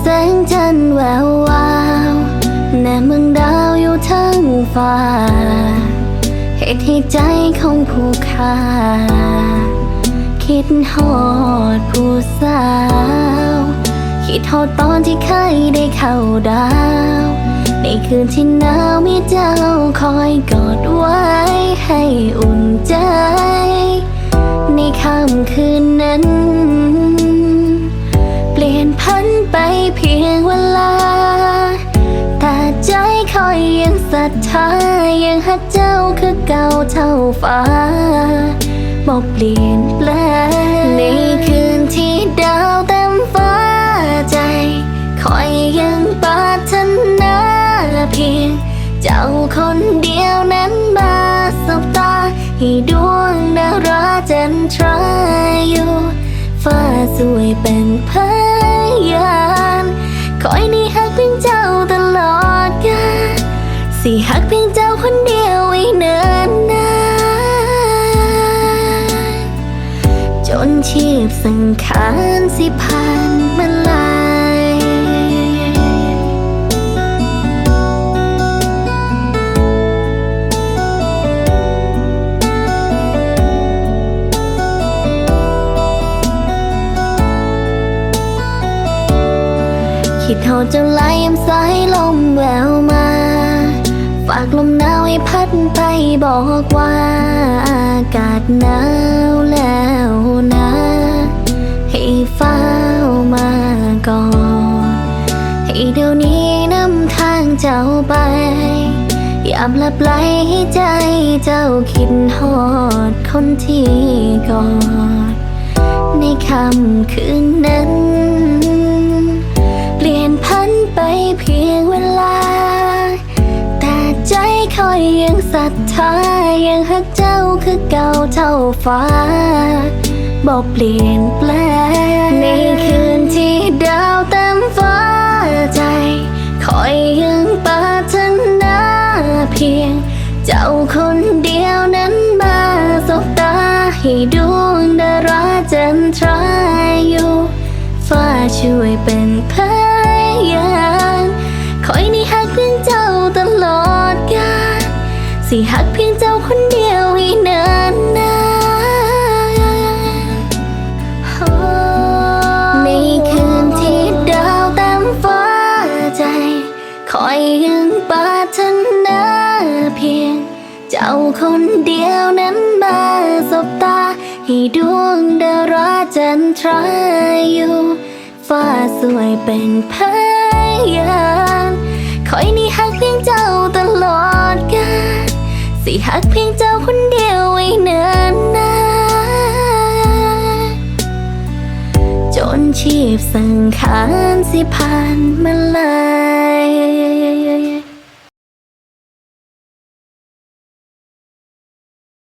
แสงจันทร์แวววาวแนมเมืองดาวอยู่ทั้งฟ้า เหตุให้ใจของผู้ค่าคิดฮอดผู้สาว คิดฮอดตอนที่เคยได้เข้าดาว ในคืนที่หนาวมีเจ้าคอยกอดไว้ ศรัทธายังหักเจ้าคือเก่าเท่าฟ้าบอกเปลี่ยนแปลงในคืนที่ดาวเต็มฟ้าใจ คอยยังปรารถนาเพียง เจ้าคนเดียวนั้นมาสบตา ให้ดวงดาวราจันทราอยู่ฟ้าสวยเป็นพยานคอยนี่หั สิหักเพียงเจ้าคนเดียวไว้เนินนานจนชีพสังขารสิผ่านมาลายคิดเท่าเจ้าลายยามสายลมแววมา ฝากลมหนาวให้พัดไปบอกว่าอากาศหนาวแล้วนะ ให้เฝ้ามาก่อน ให้เดี๋ยวนี้นำทางเจ้าไปยามหลับไหลให้ใจเจ้าคิดฮอดคนที่กอดในค่ำคืนนั้นายังหักเจ้าคือเก่าเท่าฟ้าบอกเปลี่ยนแปลงในคืนที่ดาวเต็มฟ้าใจ คอยยังปารถนาเพียง เจ้าคนเดียวนั้นมาสบตา ให้ดวงดาราจันทราอยู่ ฟ้าช่วยเป็นพ สิหักเพียงเจ้าคนเดียวให้เนินนานในคืนที่ดาวเต็มฟ้าใจ คอยยังปรารถนาเพียง เจ้าคนเดียวนั้นมาสบตา ให้ดวงดาราจันทราอยู่ ฟ้าสวยเป็นพยา หักเพียงเจ้าคนเดียวไว้เนินนานจนชีพสังขารสิผ่านมาลา